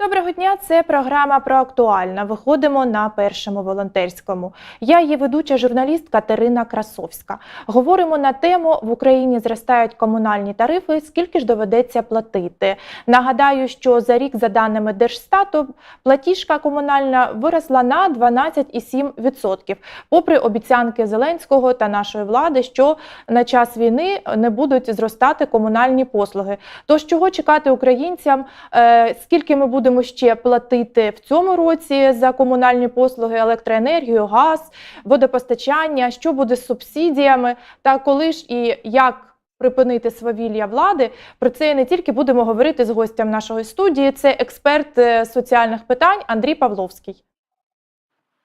Доброго дня, це програма про актуальне. Виходимо на першому волонтерському. Я її ведуча журналіст Катерина Красовська. Говоримо на тему в Україні зростають комунальні тарифи. Скільки ж доведеться платити? Нагадаю, що за рік, за даними Держстату, платіжка комунальна виросла на 12,7%, попри обіцянки Зеленського та нашої влади, що на час війни не будуть зростати комунальні послуги. Тож чого чекати українцям? Е, Скільки ми будемо ще платити в цьому році за комунальні послуги, електроенергію, газ, водопостачання? Що буде з субсидіями? Та коли ж і як? Припинити свавілля влади про це не тільки будемо говорити з гостем нашої студії. Це експерт е, соціальних питань Андрій Павловський.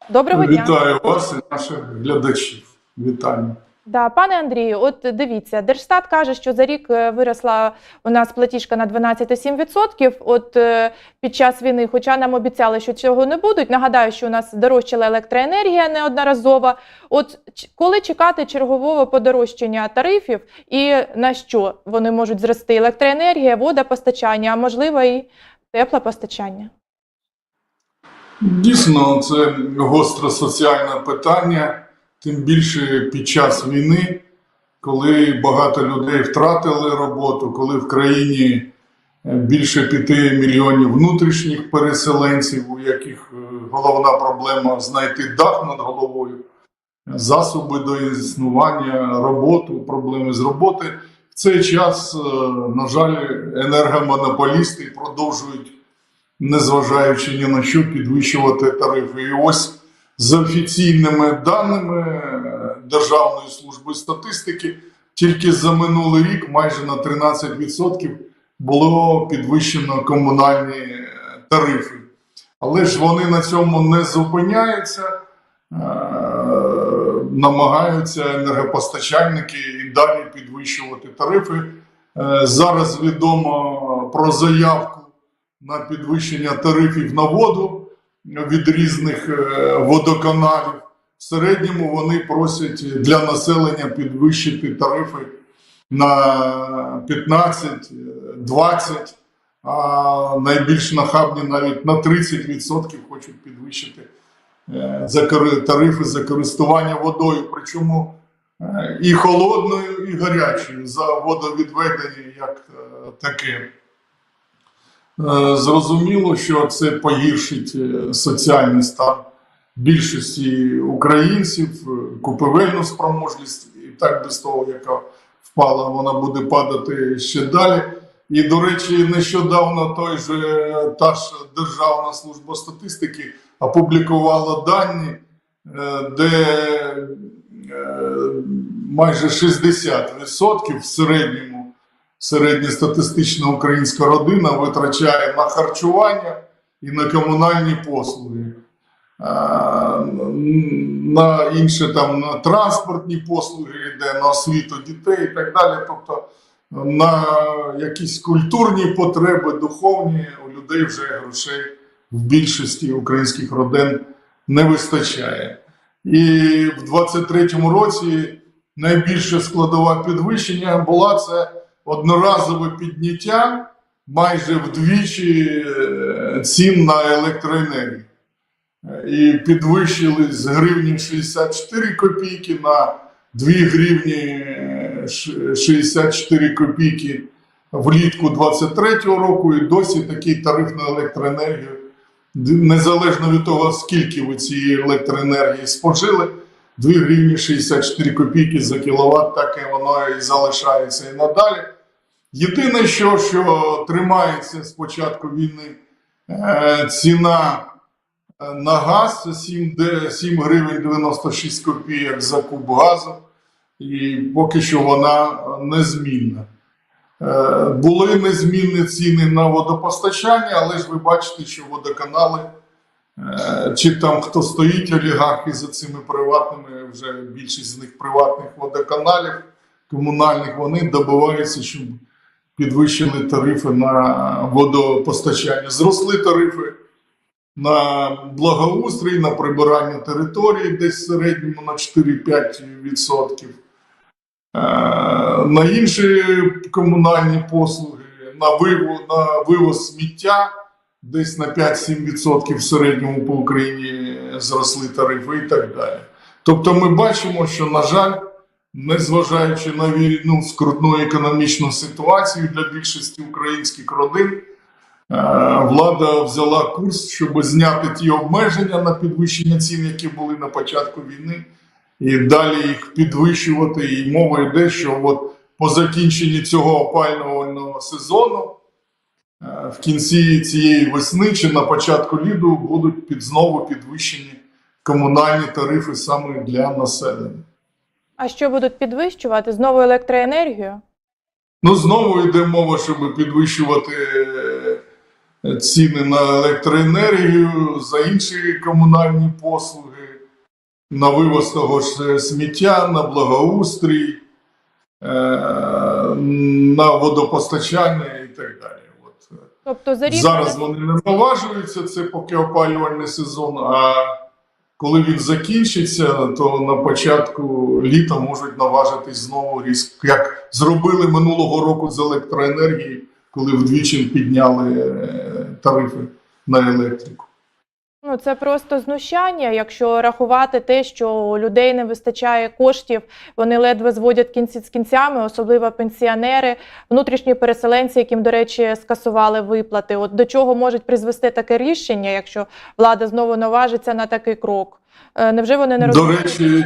Доброго дня. Вітаю вас і наших глядачів. Вітання. Да, пане Андрію, от дивіться, Держстат каже, що за рік е, виросла у нас платіжка на 12,7%. От е, під час війни, хоча нам обіцяли, що цього не будуть. Нагадаю, що у нас дорожчала електроенергія неодноразово. От коли чекати чергового подорожчання тарифів, і на що вони можуть зрости? Електроенергія, водопостачання, а можливо і теплопостачання. Дійсно, це гостре соціальне питання, тим більше під час війни, коли багато людей втратили роботу, коли в країні е, більше п'яти мільйонів внутрішніх переселенців, у яких е, головна проблема знайти дах над головою, засоби до існування, роботу, проблеми з роботи. В цей час, е, на жаль, енергомонополісти продовжують незважаючи ні на що підвищувати тарифи. І ось за офіційними даними е, Державної служби статистики, тільки за минулий рік майже на 13% було підвищено комунальні е, тарифи. Але ж вони на цьому не зупиняються, е, намагаються енергопостачальники і далі підвищувати тарифи. Зараз відомо про заявку на підвищення тарифів на воду від різних е, водоканалів. В середньому вони просять для населення підвищити тарифи на 15, 20, а найбільш нахабні навіть на 30% хочуть підвищити е, тарифи за користування водою. Причому е, і холодною, і гарячою за водовідведення як таке. Е, Зрозуміло, що це погіршить е, соціальний стан більшості українців, е, купівельну спроможність, і так без того, яка впала, вона буде падати ще далі. І, до речі, нещодавно той же та ж Державна служба статистики опублікувала дані, де майже 60% в середньому середньостатистична українська родина витрачає на харчування і на комунальні послуги, на інше там на транспортні послуги йде, на освіту дітей і так далі. Тобто на якісь культурні потреби, духовні у людей вже грошей в більшості українських родин не вистачає. І в 23-му році найбільша складова підвищення була це одноразове підняття майже вдвічі е, цін на електроенергію. Е, І підвищили з гривні 64 копійки на 2 гривні е, 64 копійки влітку 23-го року, і досі такий тариф на електроенергію, незалежно від того, скільки ви цієї електроенергії спожили, 2 гривні 64 копійки за кіловат, так і воно і залишається і надалі. Єдине, що, що тримається з початку війни, е, ціна е, на газ це 7, 7 гривень 96 копійок за куб газу, і поки що вона незмінна. Е, Були незмінні ціни на водопостачання, але ж ви бачите, що водоканали, чи там хто стоїть, олігархи за цими приватними, вже більшість з них приватних водоканалів, комунальних, вони добиваються, щоб підвищили тарифи на водопостачання. Зросли тарифи на благоустрій, на прибирання території десь в середньому на 4-5%. Е, На інші комунальні послуги, на вивоз, на вивоз сміття десь на 5-7% в середньому по Україні зросли тарифи і так далі. Тобто ми бачимо, що, на жаль, незважаючи на війну скрутну економічну ситуацію для більшості українських родин, е, влада взяла курс, щоб зняти ті обмеження на підвищення цін, які були на початку війни, і далі їх підвищувати. І мова йде, що от по закінченні цього опалювального сезону е, в кінці цієї весни чи на початку ліду будуть під знову підвищені комунальні тарифи саме для населення. А що будуть підвищувати? Знову електроенергію? Ну, знову йде мова, щоб підвищувати е, ціни на електроенергію, за інші комунальні послуги, на вивоз того ж сміття, на благоустрій, е, на водопостачання і так далі. Тобто за рік Зараз вони не наважуються, це поки опалювальний сезон. А коли він закінчиться, то на початку літа можуть наважитись знову різко, як зробили минулого року з електроенергії, коли вдвічі підняли е, тарифи на електрику. Ну, це просто знущання, якщо рахувати те, що у людей не вистачає коштів, вони ледве зводять кінці з кінцями, особливо пенсіонери, внутрішні переселенці, яким, до речі, скасували виплати. От до чого може призвести таке рішення, якщо влада знову наважиться на такий крок? Е, Невже вони не розуміють? До речі,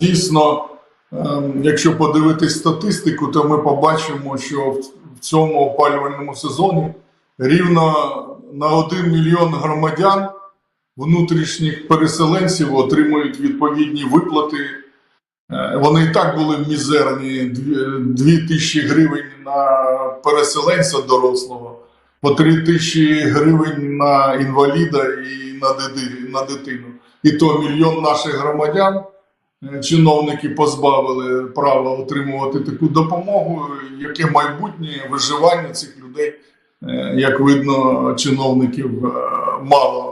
дійсно, ем, якщо подивитись статистику, то ми побачимо, що в- в цьому опалювальному сезоні рівно на 1 мільйон громадян внутрішніх переселенців отримують відповідні виплати. Е, Вони і так були мізерні 2 тисячі гривень на переселенця дорослого, по 3 тисячі гривень на інваліда і на дитину. І то мільйон наших громадян е, чиновники позбавили права отримувати таку допомогу. Яке майбутнє виживання цих людей, е, як видно, чиновників мало.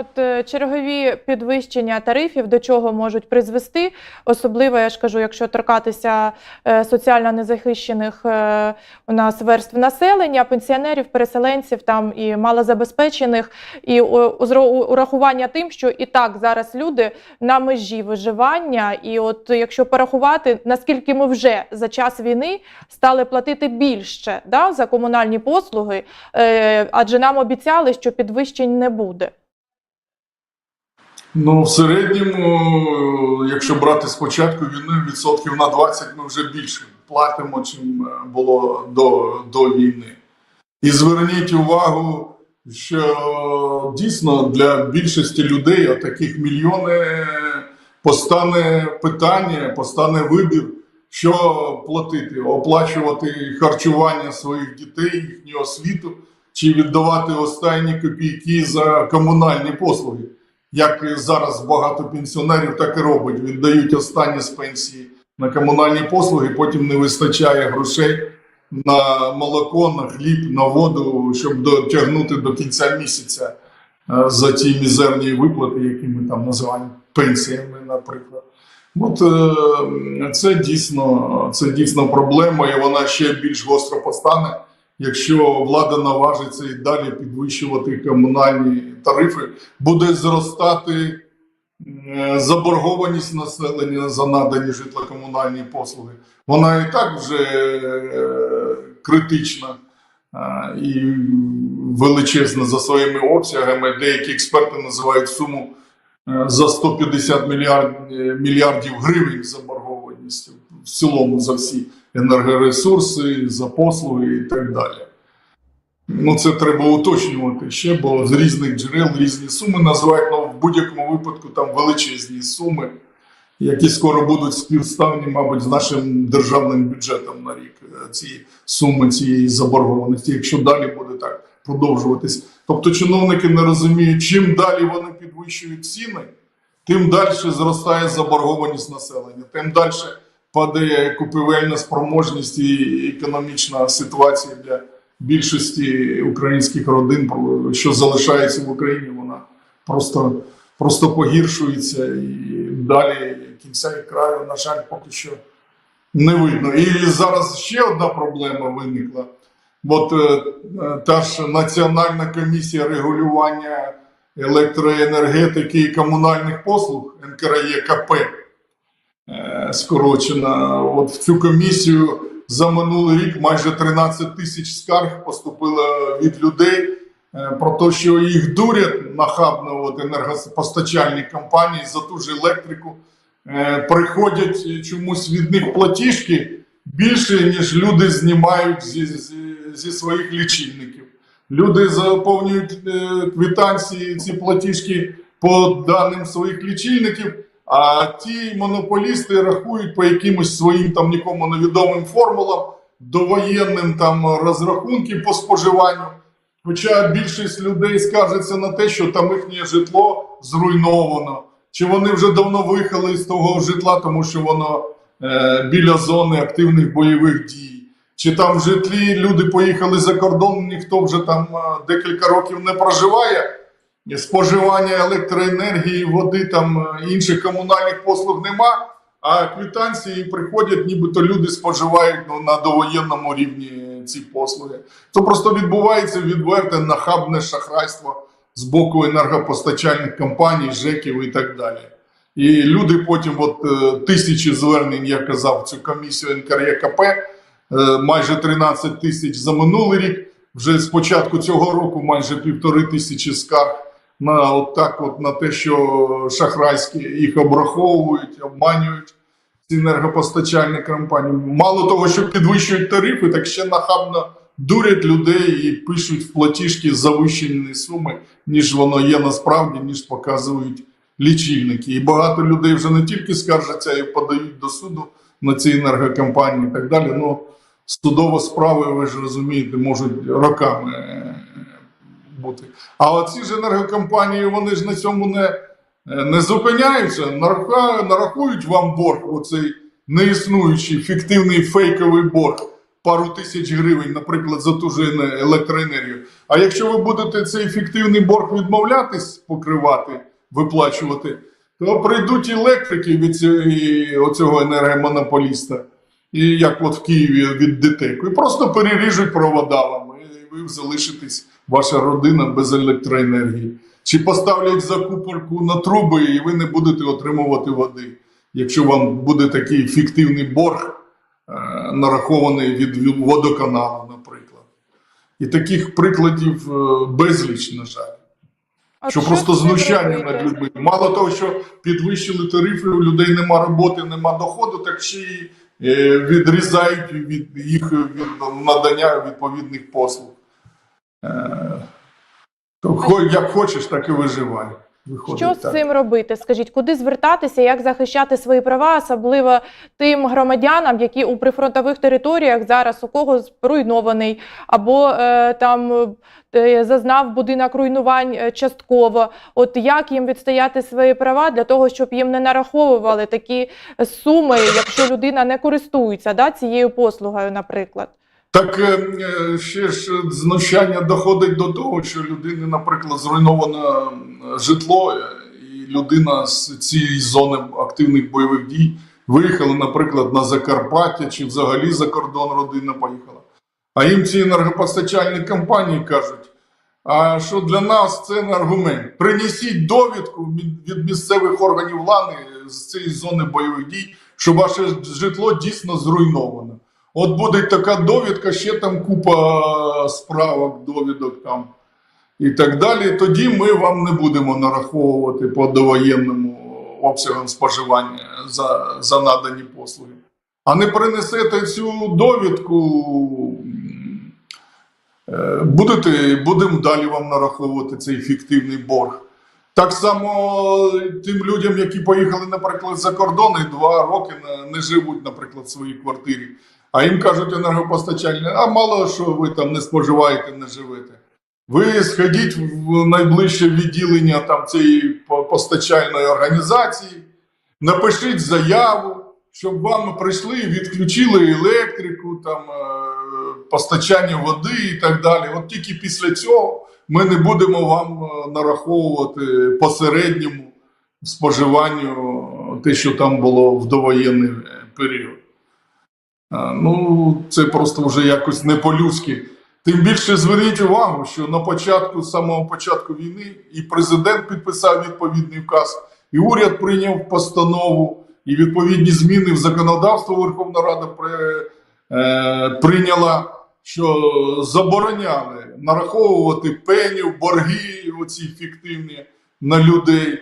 От е, чергові підвищення тарифів до чого можуть призвести, особливо я ж кажу, якщо торкатися е, соціально незахищених е, у нас верств населення, пенсіонерів, переселенців там і малозабезпечених, і урахування тим, що і так зараз люди на межі виживання, і от якщо порахувати, наскільки ми вже за час війни стали платити більше да, за комунальні послуги, адже нам обіцяли, що підвищень не буде. Ну, в середньому, якщо брати з початку війни, відсотків на 20 ми вже більше платимо, чим е, було до, до війни. І зверніть увагу, що дійсно для більшості людей, таких мільйони, постане питання, постане вибір, що платити, оплачувати харчування своїх дітей, їхню освіту, чи віддавати останні копійки за комунальні послуги як зараз багато пенсіонерів так і робить. Віддають останні з пенсії на комунальні послуги, потім не вистачає грошей на молоко, на хліб, на воду, щоб дотягнути до кінця місяця е, за ті мізерні виплати, які ми там називаємо пенсіями, наприклад. От е, це дійсно, це дійсно проблема, і вона ще більш гостро постане, якщо влада наважиться і далі підвищувати комунальні тарифи, буде зростати е, заборгованість населення за надані житлокомунальні послуги. Вона і так вже е, критична е, і величезна за своїми обсягами. Деякі експерти називають суму за 150 мільярд, мільярдів гривень заборгованістю в цілому за всі енергоресурси, за послуги і так далі. Ну, це треба уточнювати ще, бо з різних джерел різні суми називають, але в будь-якому випадку там величезні суми, які скоро будуть співставні, мабуть, з нашим державним бюджетом на рік. е, Ці суми цієї заборгованості, якщо далі буде так продовжуватись. Тобто чиновники не розуміють, чим далі вони підвищують ціни, тим далі зростає заборгованість населення, тим далі падає купівельна спроможність і економічна ситуація для більшості українських родин, що залишається в Україні, вона просто, просто погіршується і далі кінця і краю, на жаль, поки що не видно. І зараз ще одна проблема виникла. От е, е, та ж Національна комісія регулювання електроенергетики і комунальних послуг НКРЕКП е, скорочена. От в цю комісію за минулий рік майже 13 тисяч скарг поступило від людей е, про те, що їх дурять нахабно от, енергопостачальні компанії за ту ж електрику. Е, Приходять чомусь від них платіжки більше, ніж люди знімають зі, зі, зі своїх лічильників. Люди заповнюють е, квитанції, ці платіжки по даним своїх лічильників, а ті монополісти рахують по якимось своїм там нікому невідомим формулам, довоєнним там розрахунки по споживанню. Хоча більшість людей скаржиться на те, що там їхнє житло зруйновано, чи вони вже давно виїхали з того житла, тому що воно е, біля зони активних бойових дій. Чи там в житлі люди поїхали за кордон, ніхто вже там е, декілька років не проживає. Споживання електроенергії, води, там е, інших комунальних послуг нема, а квитанції приходять, нібито люди споживають ну, на довоєнному рівні ці послуги. Це просто відбувається відверте нахабне шахрайство з боку енергопостачальних компаній, ЖЕКів і так далі. І люди потім, от е, тисячі звернень, я казав, цю комісію НКРЕКП, е, майже 13 тисяч за минулий рік. Вже з початку цього року майже півтори тисячі скарг на от так, от на те, що шахрайські їх обраховують, обманюють ці енергопостачальні компанії. Мало того, що підвищують тарифи, так ще нахабно дурять людей і пишуть в платіжки завищені суми, ніж воно є насправді, ніж показують лічильники. І багато людей вже не тільки скаржаться і подають до суду на ці енергокомпанії і так далі. Ну, судова справи, ви ж розумієте, можуть роками бути. А оці ж енергокомпанії, вони ж на цьому не, е, не зупиняються, нарахують вам борг, оцей неіснуючий фіктивний фейковий борг. Пару тисяч гривень, наприклад, за ту ж електроенергію. А якщо ви будете цей фіктивний борг відмовлятись покривати, виплачувати, то прийдуть електрики від цієї, оцього енергомонополіста, і як от в Києві від ДТЕКу, і просто переріжуть провода вам, і ви залишитесь, ваша родина без електроенергії. Чи поставлять закупорку на труби, і ви не будете отримувати води, якщо вам буде такий фіктивний борг, е, нарахований від водоканалу, наприклад. І таких прикладів е, безліч, на жаль. От що просто знущання робити? над людьми. Мало того, що підвищили тарифи, у людей нема роботи, нема доходу, так ще й е, відрізають від їх від надання відповідних послуг. Е, як хочеш, так і виживай. Виходить Що з так. цим робити? Скажіть, куди звертатися, як захищати свої права, особливо тим громадянам, які у прифронтових територіях зараз у когось руйнований, або е, там е, зазнав будинок руйнувань е, частково. От як їм відстояти свої права для того, щоб їм не нараховували такі суми, якщо людина не користується да, цією послугою, наприклад? Так е, е, ще ж знущання доходить до того, що людини, наприклад, зруйновано м, житло, е, і людина з цієї зони активних бойових дій виїхала, наприклад, на Закарпаття чи взагалі за кордон родина поїхала. А їм ці енергопостачальні компанії кажуть: а що для нас це не аргумент. Принесіть довідку від- місцевих органів влади з цієї зони бойових дій, що ваше житло дійсно зруйновано. От буде така довідка, ще там купа справок, довідок там і так далі. Тоді ми вам не будемо нараховувати по довоєнному обсягам споживання за, за надані послуги. А не принесете цю довідку, е, будете, будемо далі вам нараховувати цей фіктивний борг. Так само тим людям, які поїхали, наприклад, за кордон і два роки не, не живуть, наприклад, в своїй квартирі. А їм кажуть енергопостачальні, а мало що ви там не споживаєте, не живете. Ви сходіть в найближче відділення там цієї постачальної організації, напишіть заяву, щоб вам прийшли і відключили електрику, там, е, постачання води і так далі. От тільки після цього ми не будемо вам е, нараховувати по середньому споживанню те, що там було в довоєнний е, період. Ну, це просто вже якось не по-людськи. Тим більше зверніть увагу, що на початку, з самого початку війни, і президент підписав відповідний указ, і уряд прийняв постанову, і відповідні зміни в законодавство Верховна Рада при, е, прийняла, що забороняли нараховувати пенів, борги, оці фіктивні на людей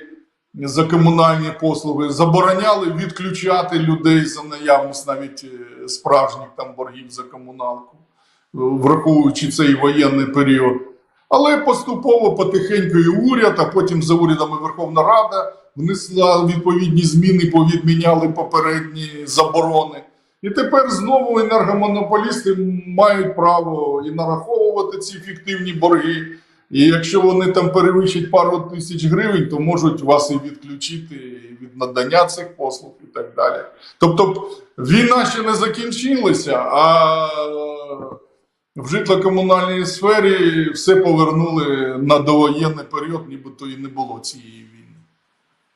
за комунальні послуги, забороняли відключати людей за наявність навіть е, справжніх там боргів за комуналку враховуючи цей воєнний період. Але поступово потихеньку і уряд, а потім за урядами Верховна Рада внесла відповідні зміни, повідміняли попередні заборони. І тепер знову енергомонополісти мають право і нараховувати ці фіктивні борги. І якщо вони там перевищать пару тисяч гривень, то можуть вас і відключити від надання цих послуг і так далі. Тобто війна ще не закінчилася, а в житло-комунальній сфері все повернули на довоєнний період, нібито і не було цієї війни.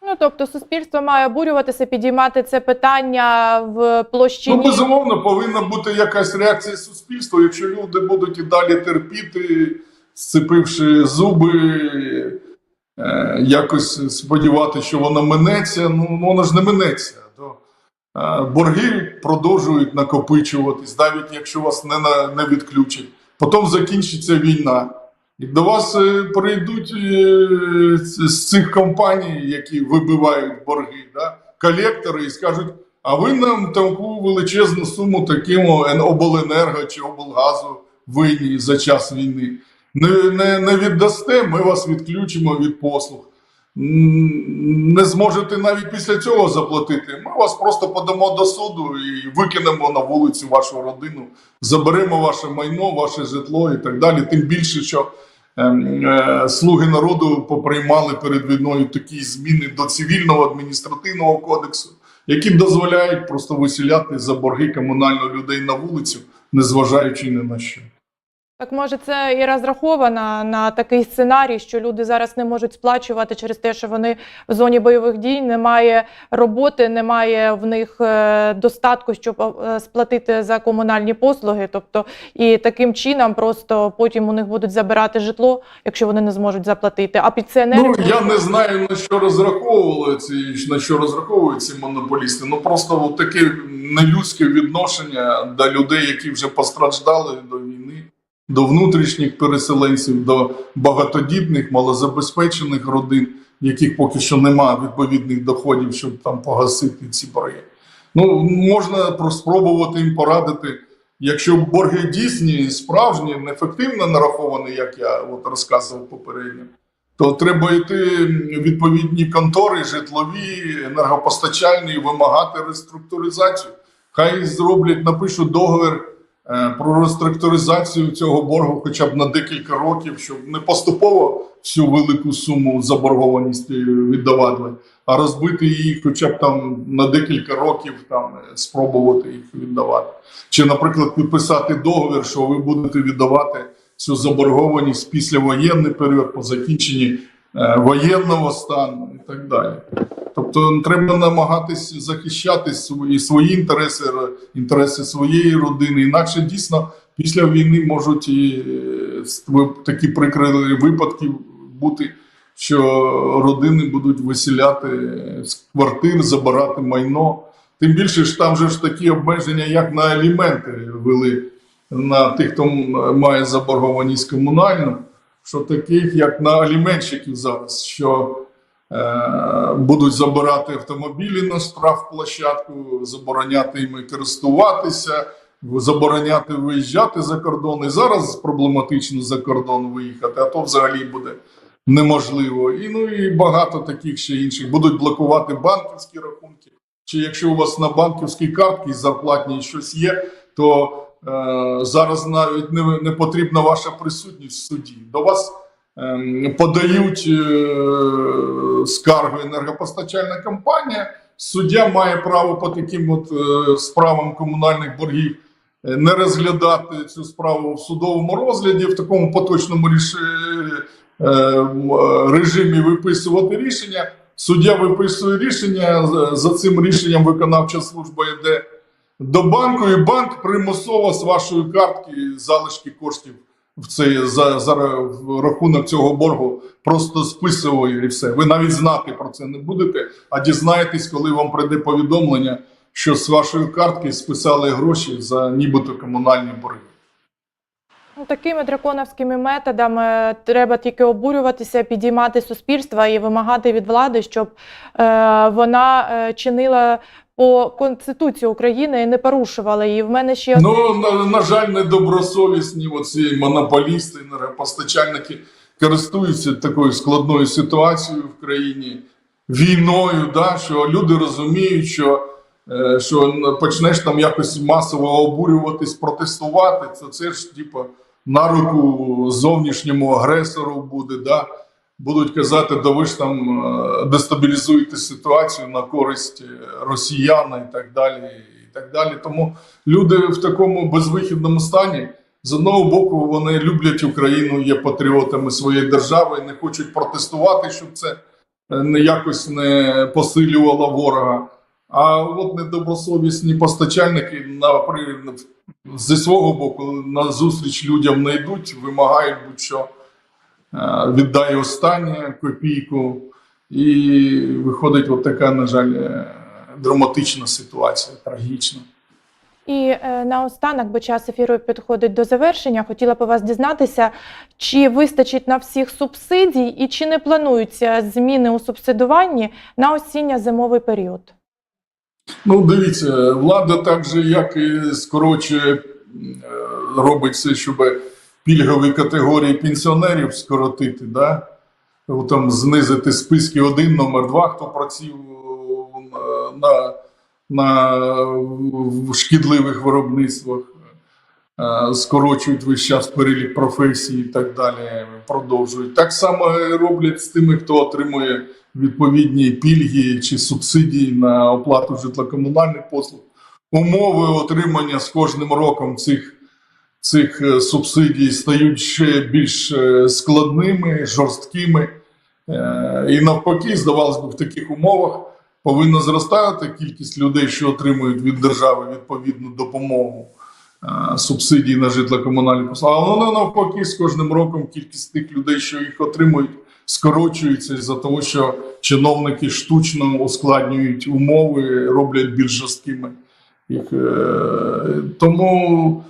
Ну тобто, суспільство має обурюватися, підіймати це питання в Ну, безумовно, повинна бути якась реакція суспільства. Якщо люди будуть і далі терпіти, сцепивши зуби, е, якось сподіватися, що воно минеться, ну воно ж не минеться. Е, борги продовжують накопичуватись, навіть якщо вас не, на, не відключать. Потім закінчиться війна. І до вас е, прийдуть з цих компаній, які вибивають борги, да, колектори, і скажуть: а ви нам таку величезну суму таким обленерго чи облгазу винні за час війни. Не, не, не віддасте, ми вас відключимо від послуг. Не зможете навіть після цього заплатити. Ми вас просто подамо до суду і викинемо на вулицю вашу родину, заберемо ваше майно, ваше житло і так далі. Тим більше, що ем, е, слуги народу поприймали перед війною такі зміни до цивільного адміністративного кодексу, які дозволяють просто виселяти за борги комунально людей на вулицю, незважаючи ні на що. Так може це і розраховано на такий сценарій, що люди зараз не можуть сплачувати через те, що вони в зоні бойових дій, немає роботи, немає в них е, достатку, щоб е, сплатити за комунальні послуги. Тобто, і таким чином просто потім у них будуть забирати житло, якщо вони не зможуть заплатити. А пенсіонери Ну я не знаю на що розраховували ці на що розраховують ці монополісти. Ну просто таке нелюдське відношення до людей, які вже постраждали до внутрішніх переселенців, до багатодітних, малозабезпечених родин, яких поки що немає відповідних доходів, щоб там погасити ці борги. Ну можна про- спробувати їм порадити. Якщо борги дійсні, справжні, неефективно нараховані, як я от розказував попередньо, то треба йти в відповідні контори, житлові, енергопостачальні, вимагати реструктуризацію. Хай зроблять, напишуть договір про реструктуризацію цього боргу хоча б на декілька років, щоб не поступово всю велику суму заборгованості віддавати, а розбити її хоча б там на декілька років там е, спробувати їх віддавати. Чи, наприклад, підписати договір, що ви будете віддавати цю заборгованість після воєнний період по закінченні е, воєнного стану і так далі. Тобто треба намагатись захищати свої, свої інтереси, інтереси своєї родини. Інакше дійсно після війни можуть і е, такі прикрі випадки бути, що родини будуть виселяти з квартир, забирати майно. Тим більше ж там же ж такі обмеження, як на аліменти вели на тих, хто має заборгованість комунальну, що таких, як на аліменщиків зараз, що е, будуть забирати автомобілі на штрафплощадку, забороняти їми користуватися, забороняти виїжджати за кордон. І зараз проблематично за кордон виїхати, а то взагалі буде неможливо. І ну і багато таких ще інших. Будуть блокувати банківські рахунки. Чи якщо у вас на банківській картці зарплатній щось є, то зараз навіть не, не потрібна ваша присутність в суді. До вас ем, подають е, скаргу енергопостачальна компанія. Суддя має право по таким от е, справам комунальних боргів е, не розглядати цю справу в судовому розгляді в такому поточному ріш... е, е, режимі виписувати рішення. Суддя виписує рішення. За цим рішенням виконавча служба йде до банку, і банк примусово з вашої картки залишки коштів в цей за, за в рахунок цього боргу просто списує і все. Ви навіть знати про це не будете, а дізнаєтесь, коли вам прийде повідомлення, що з вашої картки списали гроші за нібито комунальні борги. Ну, такими драконовськими методами треба тільки обурюватися, підіймати суспільство і вимагати від влади, щоб е, вона е, чинила по Конституції України і не порушувала її. В мене ще Ну, на, на жаль, недобросовісні оці монополісти, енергопостачальники користуються такою складною ситуацією в країні, війною, да, що люди розуміють, що, е, що почнеш там якось масово обурюватись, протестувати, це, це ж типу, на руку зовнішньому агресору буде. Да? Будуть казати, да ви ж там е, дестабілізуєте ситуацію на користь е, росіян і так далі. І так далі. Тому люди в такому безвихідному стані. З одного боку, вони люблять Україну, є патріотами своєї держави, не хочуть протестувати, щоб це е, не якось не посилювало ворога. А от недобросовісні постачальники на зі свого боку на зустріч людям не йдуть, вимагають будь-що е, віддай останнє копійку, і виходить от така, на жаль, е, драматична ситуація, трагічна. І е, наостанок, бо час ефіру підходить до завершення, хотіла б вас дізнатися, чи вистачить на всіх субсидій і чи не плануються зміни у субсидуванні на осінньо-зимовий період. Ну, дивіться, влада так же, як і скорочує, е, робить все, щоб пільгові категорії пенсіонерів скоротити, да? Там знизити списки один, номер два, хто працює на, на шкідливих виробництвах, е, скорочують весь час перелік професій і так далі, продовжують. Так само роблять з тими, хто отримує відповідні пільги чи субсидії на оплату житлокомунальних послуг. Умови отримання з кожним роком цих, цих е, субсидій стають ще більш е, складними, жорсткими. Е, І навпаки, здавалось би, в таких умовах повинна зростати кількість людей, що отримують від держави відповідну допомогу субсидій на житлокомунальні послуги. А воно навпаки, з кожним роком кількість тих людей, що їх отримують, скорочується за того, що чиновники штучно ускладнюють умови, роблять більш жорсткими Тому,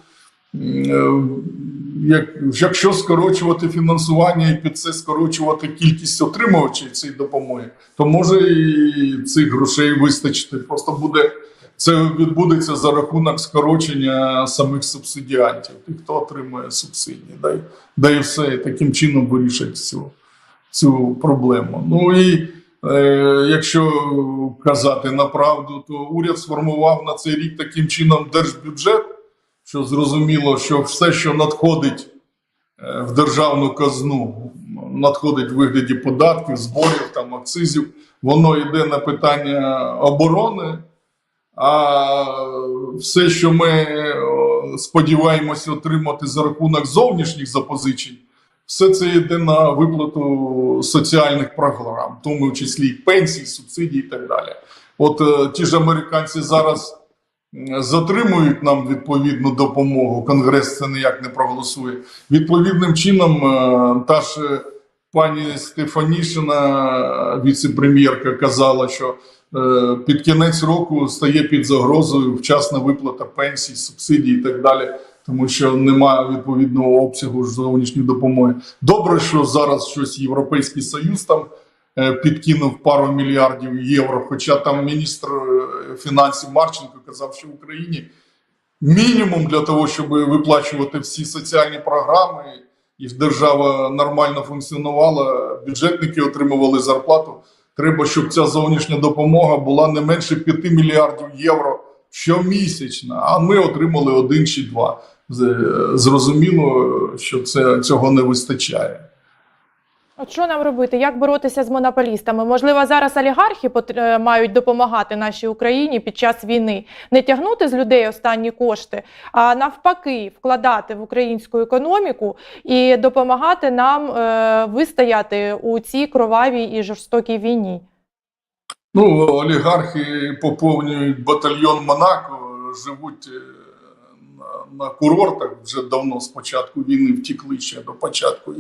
якщо скорочувати фінансування і під це скорочувати кількість отримувачів цієї допомоги, то може і цих грошей вистачити. Просто буде це відбудеться за рахунок скорочення самих субсидіантів, тих, хто отримує субсидії. Да, да і все таким чином вирішать цю, цю проблему. Ну і е, якщо казати на правду, то уряд сформував на цей рік таким чином держбюджет, що зрозуміло, що все, що надходить е, в державну казну, надходить в вигляді податків, зборів, там, акцизів, воно йде на питання оборони. А все, що ми сподіваємося отримати за рахунок зовнішніх запозичень, все це йде на виплату соціальних програм, в тому числі пенсій, субсидій і так далі. От е, ті ж американці зараз затримують нам відповідну допомогу. Конгрес це ніяк не проголосує. Відповідним чином, е, та ж е, пані Стефанішина, віце-прем'єрка, казала, що е, під кінець року стає під загрозою вчасна виплата пенсій, субсидій і так далі, тому що немає відповідного обсягу зовнішньої допомоги. Добре, що зараз щось Європейський Союз там е, підкинув пару мільярдів євро. Хоча там міністр е, фінансів Марченко казав, що в Україні мінімум для того, щоб виплачувати всі соціальні програми. І держава нормально функціонувала, бюджетники отримували зарплату. Треба, щоб ця зовнішня допомога була не менше 5 мільярдів євро щомісячно, а ми отримали один чи два. Зрозуміло, що це цього не вистачає. От що нам робити? Як боротися з монополістами? Можливо, зараз олігархи е, мають допомагати нашій Україні під час війни, не тягнути з людей останні кошти, а навпаки, вкладати в українську економіку і допомагати нам е, вистояти у цій кровавій і жорстокій війні. Ну, олігархи поповнюють батальйон Монако, живуть е, на, курортах вже давно з початку війни втікли ще до початку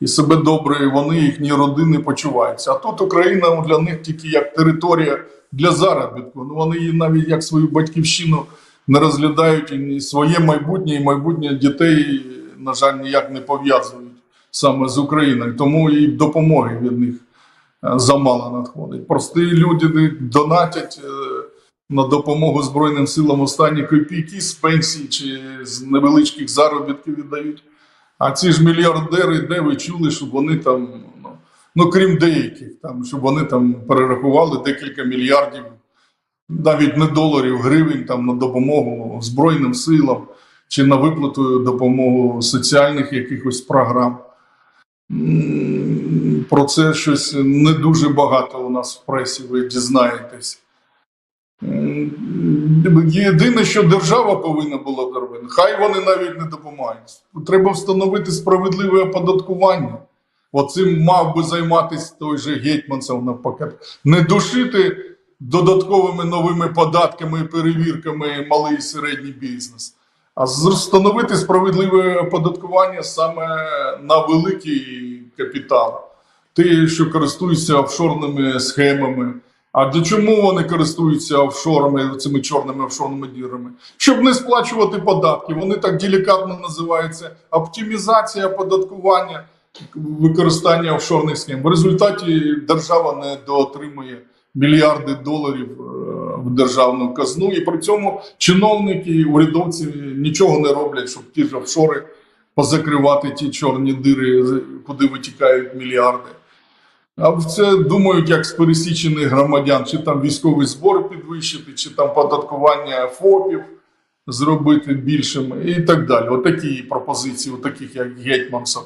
і, себе добре, і вони, їхні родини почуваються. А тут Україна для них тільки як територія для заробітку. Ну вони її навіть як свою батьківщину не розглядають і своє майбутнє і майбутнє дітей, на жаль, ніяк не пов'язують саме з Україною. Тому і допомоги від них е, замало надходить. Прості люди донатять е, на допомогу Збройним силам останні копійки з пенсій чи з невеличких заробітків віддають. А ці ж мільярдери, де ви чули, щоб вони там, ну, ну крім деяких, там, щоб вони там перерахували декілька мільярдів, навіть не доларів, гривень там на допомогу Збройним силам чи на виплату допомогу соціальних якихось програм. Про це щось не дуже багато у нас в пресі, ви дізнаєтесь. Єдине, що держава повинна була зробити, хай вони навіть не допомагають. Треба встановити справедливе оподаткування. Оцим мав би займатися той же Гетьманцев навпаки. Не душити додатковими новими податками і перевірками малий і середній бізнес, а встановити справедливе оподаткування саме на великий капітал. Ті, що користуються офшорними схемами. А для чому вони користуються офшорами, цими чорними офшорними дірами? Щоб не сплачувати податки. Вони так делікатно називаються оптимізація оподаткування, використання офшорних схем. В результаті держава не доотримує мільярди доларів е, в державну казну, і при цьому чиновники, урядовці нічого не роблять, щоб ті ж офшори позакривати ті чорні дири, куди витікають мільярди. А це думають як з пересічених громадян, чи там військовий збор підвищити, чи там податкування ФОПів зробити більшим і так далі. Отакі пропозиції, таких як Гетьманцев.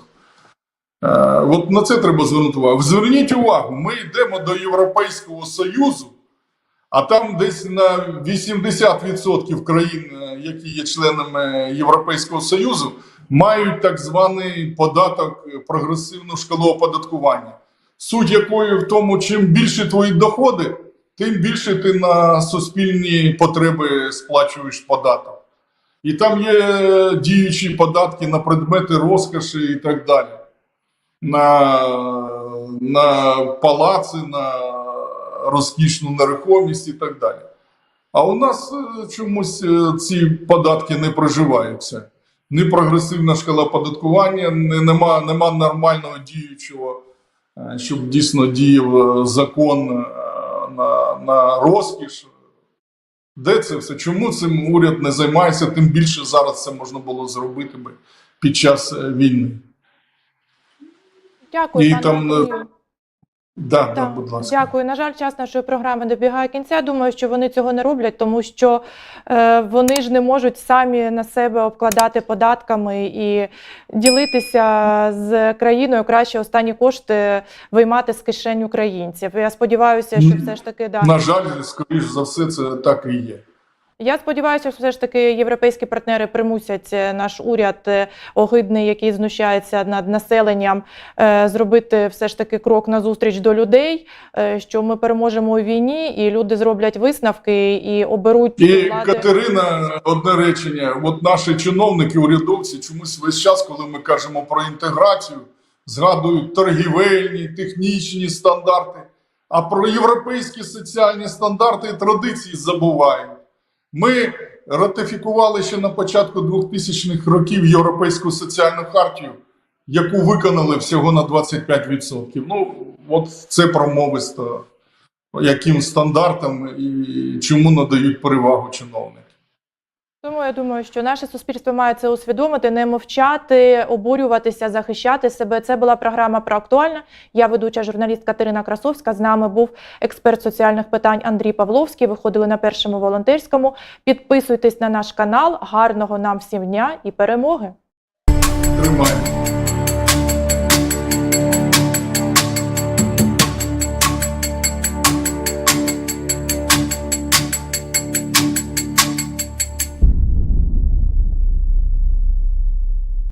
Е, от на це треба звернути увагу. Зверніть увагу, ми йдемо до Європейського Союзу, а там десь на 80% країн, е, які є членами Європейського Союзу, мають так званий податок прогресивну шкалу оподаткування. Суть якої в тому, чим більше твої доходи, тим більше ти на суспільні потреби сплачуєш податок. І там є діючі податки на предмети розкоші і так далі. На, на палаци, на розкішну нерухомість і так далі. А у нас е, чомусь е, ці податки не проживаються. Ні прогресивна шкала оподаткування, ні, нема, нема нормального діючого щоб дійсно діяв е, закон е, на, на розкіш. Де це все? Чому цим уряд не займається? Тим більше зараз це можна було зробити би під час е, війни. Дякую, І пане там, да, Так, будь ласка. Дякую. На жаль, час нашої програми добігає кінця. Думаю, що вони цього не роблять, тому що е, вони ж не можуть самі на себе обкладати податками і ділитися з країною. Краще останні кошти виймати з кишень українців. Я сподіваюся, що все ж таки да. На жаль, скоріш за все, це так і є. Я сподіваюся, що все ж таки європейські партнери примусять е, наш уряд е, огидний, який знущається над населенням, е, зробити все ж таки крок назустріч до людей, що ми переможемо у війні, і люди зроблять висновки і оберуть І влади. Катерина, одне речення. От наші чиновники, урядовці, чомусь весь час, коли ми кажемо про інтеграцію, згадують торгівельні, технічні стандарти, а про європейські соціальні стандарти і традиції забувають. Ми ратифікували ще на початку 2000-х років Європейську соціальну хартію, яку виконали всього на 25%. Ну, от це промовисто яким стандартам і чому надають перевагу чиновники. Тому я думаю, що наше суспільство має це усвідомити, не мовчати, обурюватися, захищати себе. Це була програма про актуальне. Я ведуча журналіст Катерина Красовська. З нами був експерт соціальних питань Андрій Павловський. Виходили на першому волонтерському. Підписуйтесь на наш канал. Гарного нам всім дня і перемоги! Тримаємо.